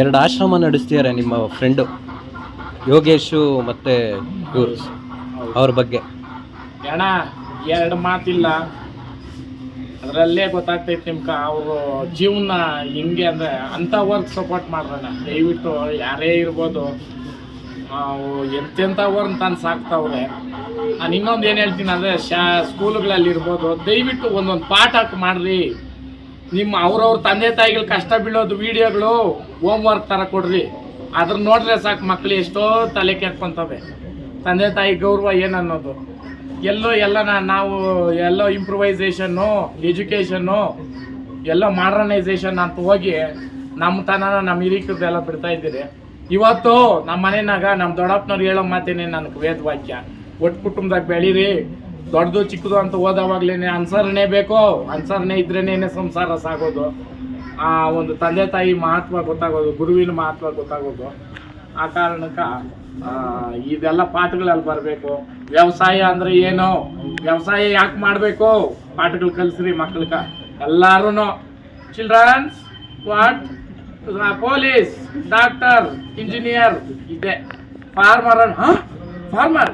ಎರಡು ಆಶ್ರಮ ನಡೆಸ್ತಿದ್ದಾರೆ ನಿಮ್ಮ ಫ್ರೆಂಡು ಯೋಗೇಶು ಮತ್ತು ಅವ್ರ ಬಗ್ಗೆ. ಅಣ್ಣ ಎರಡು ಮಾತಿಲ್ಲ. ಅದರಲ್ಲೇ ಗೊತ್ತಾಗ್ತೈತೆ ನಿಮ್ಗೆ, ಅವರು ಜೀವನ ಹಿಂಗೆ ಅಂದರೆ ಅಂಥ ವರ್ಕ್ ಸಪೋರ್ಟ್ ಮಾಡ್ರಣ್ಣ ದಯವಿಟ್ಟು ಯಾರೇ ಇರ್ಬೋದು, ನಾವು ವರ್ಕ್ ತಾನು ಸಾಕ್ತಾವ್ರೆ. ನಾನು ಇನ್ನೊಂದು ಏನು ಹೇಳ್ತೀನಿ ಅಂದರೆ, ಶಾ ಸ್ಕೂಲುಗಳಲ್ಲಿ ಇರ್ಬೋದು, ದಯವಿಟ್ಟು ಒಂದೊಂದು ಪಾಠ ಹಾಕಿ ಮಾಡ್ರಿ. ನಿಮ್ಮ ಅವ್ರವ್ರ ತಂದೆ ತಾಯಿಗಳು ಕಷ್ಟ ಬೀಳೋದು ವಿಡಿಯೋಗಳು ಹೋಮ್ ವರ್ಕ್ ಥರ ಕೊಡ್ರಿ. ಅದ್ರ ನೋಡ್ರೆ ಸಾಕು ಮಕ್ಳು ಎಷ್ಟೋ ತಲೆ ಕೆರ್ಕೊಂತವೆ. ತಂದೆ ತಾಯಿ ಗೌರವ ಏನನ್ನೋದು? ಎಲ್ಲೋ ಎಲ್ಲ ನಾವು ಎಲ್ಲೋ ಇಂಪ್ರೂವೈಸೇಷನ್ನು ಎಜುಕೇಷನ್ನು ಎಲ್ಲೋ ಮಾಡ್ರನೈಸೇಷನ್ ಅಂತ ಹೋಗಿ ನಮ್ಮ ತನನ ನಮ್ಮ ಹಿರಿಕರದೆಲ್ಲ ಬಿಡ್ತಾ ಇದ್ದೀರಿ. ಇವತ್ತು ನಮ್ಮ ಮನೆಯಾಗ ನಮ್ಮ ದೊಡ್ಡಪ್ಪನವ್ರು ಹೇಳೋ ಮಾತೇನೆ ನನಗೆ ವೇದ ವಾಕ್ಯ ಒಟ್ಟು ಕುಟುಂಬದಾಗ ಬೆಳೀರಿ. ದೊಡ್ಡದು ಚಿಕ್ಕದು ಅಂತ ಓದೋವಾಗ್ಲೇ ಅನ್ಸರಣೆ ಬೇಕು. ಅನ್ಸರಣೆ ಇದ್ರೇನೆ ಸಂಸಾರ ಸಾಗೋದು. ಆ ಒಂದು ತಂದೆ ತಾಯಿ ಮಹತ್ವ ಗೊತ್ತಾಗೋದು, ಗುರುವಿನ ಮಹತ್ವ ಗೊತ್ತಾಗೋದು. ಆ ಕಾರಣಕ್ಕೆ ಇದೆಲ್ಲ ಪಾಠಗಳಲ್ಲಿ ಬರಬೇಕು. ವ್ಯವಸಾಯ ಅಂದ್ರೆ ಏನು? ವ್ಯವಸಾಯ ಯಾಕೆ ಮಾಡಬೇಕು? ಪಾಠಗಳು ಕಲಿಸ್ರಿ ಮಕ್ಕಳಿಗೆ ಎಲ್ಲಾರು childrens what police doctor engineer ಇದೆ. Farmer farmer